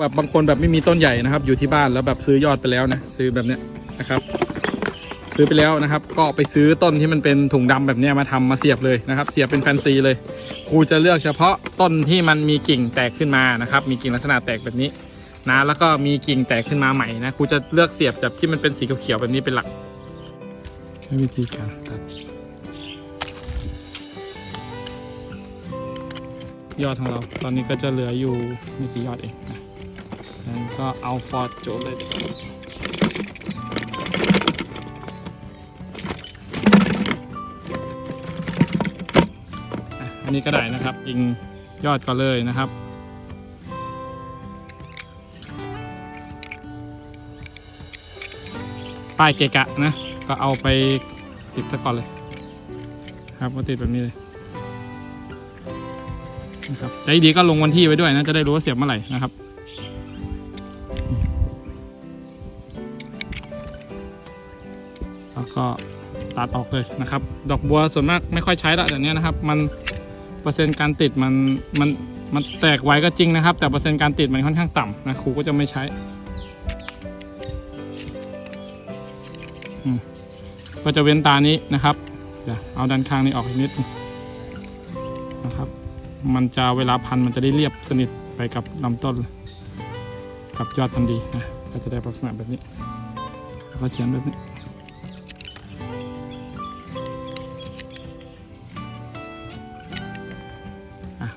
แบบบางคนแบบไม่มีต้นใหญ่นะครับ อยู่ที่บ้านแล้วแบบซื้อยอดไปแล้วนะซื้อแบบเนี้ยนะครับ ซื้อไปแล้วนะครับ ก็ไปซื้อต้นที่มันเป็นถุงดำแบบเนี้ยมาทำมาเสียบเลยนะครับ เสียบเป็นแฟนซีเลยครูจะเลือกเฉพาะต้นที่มันมีกิ่งแตกขึ้นมานะครับ มีกิ่งลักษณะแตกแบบนี้นะแล้วก็มีกิ่งแตกขึ้นมาใหม่นะครูจะเลือกเสียบแบบที่มันเป็นสีเขียวๆแบบนี้เป็นหลักใช้วิธีการตัดยอดของเรา ตอนนี้ก็จะเหลืออยู่ไม่กี่ยอดเองนะ งั้นก็เอาฟอร์ดโจทย์เลยอันนี้ก็ได้นะครับยิงยอดก็เลยนะครับป้ายเกะกะนะ ก็เอาไปติดซะก่อนเลย ครับก็ติดแบบนี้เลยนะครับใจดีก็ลงวันที่ไว้ด้วยนะ จะได้รู้ว่าเสียบเมื่อไหร่นะครับ แล้วก็ตัดออกเลยนะครับ ดอกบัวส่วนมากไม่ค่อยใช้ละแต่เนี้ยนะครับ มันเปอร์เซ็นต์การติดมันมันมันแตกไวก็จริงนะครับ แต่เปอร์เซ็นต์การติดมันค่อนข้างต่ำนะครูก็จะไม่ใช้ก็จะเว้นตานี้นะครับเดี๋ยวเอาด้านข้างนี้ออกอีกนิดนะครับ มันจะเวลาพันมันจะได้เรียบสนิทไปกับลำต้น กับยอดทันดีนะก็จะได้ลักษณะแบบนี้แล้วก็เขียนแบบนี้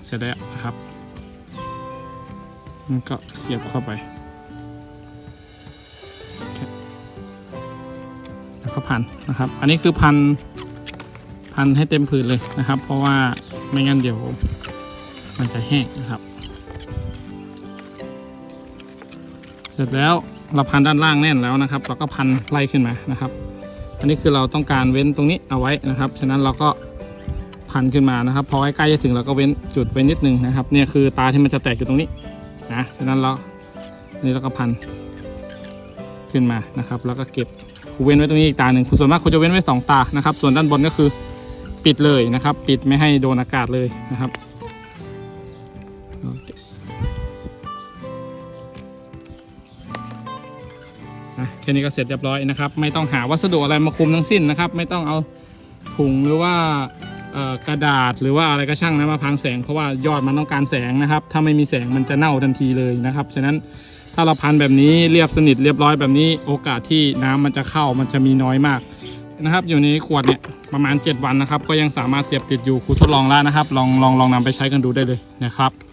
เสร็จแล้วนะครับมันก็เสียบเข้าไป แล้วก็พันนะครับ อันนี้คือพันพันให้เต็มผืนเลยนะครับ เพราะว่าไม่งั้นเดี๋ยวมันจะแห้งนะครับ เสร็จแล้วเราพันด้านล่างแน่นแล้วนะครับ เราก็พันไล่ขึ้นมานะครับ อันนี้คือเราต้องการเว้นตรงนี้เอาไว้นะครับ ฉะนั้นเราก็ พันขึ้นมานะครับ พอใกล้ๆจะถึงเราก็เว้นจุดไว้นิดนึงนะครับ เนี่ยคือตาที่มันจะแตกอยู่ตรงนี้นะฉะนั้นเรานนี้เราก็พันขึ้นมานะครับ แล้วก็เก็บคูเว้นไว้ตรงนี้อีกตาหนึ่งส่วนมากครูจะเว้นไว้สองตานะครับ ส่วนด้านบนก็คือปิดเลยนะครับ ปิดไม่ให้โดนอากาศเลยนะครับอะแค่นี้ก็เสร็จเรียบร้อยนะครับ ไม่ต้องหาวัสดุอะไรมาคุมทั้งสิ้นนะครับ ไม่ต้องเอาถุงหรือว่า กระดาษหรือว่าอะไรก็ช่างนะมาพังแสงเพราะว่ายอดมันต้องการแสงนะครับ ถ้าไม่มีแสงมันจะเน่าทันทีเลยนะครับ ฉะนั้นถ้าเราพันแบบนี้เรียบสนิทเรียบร้อยแบบนี้โอกาสที่น้ำมันจะเข้ามันจะมีน้อยมากนะครับ อยู่ในขวดเนี่ยประมาณ 7 วันนะครับ ก็ยังสามารถเสียบติดอยู่ครูทดลองแล้วนะครับ ลองลองลองนำไปใช้กันดูได้เลยนะครับ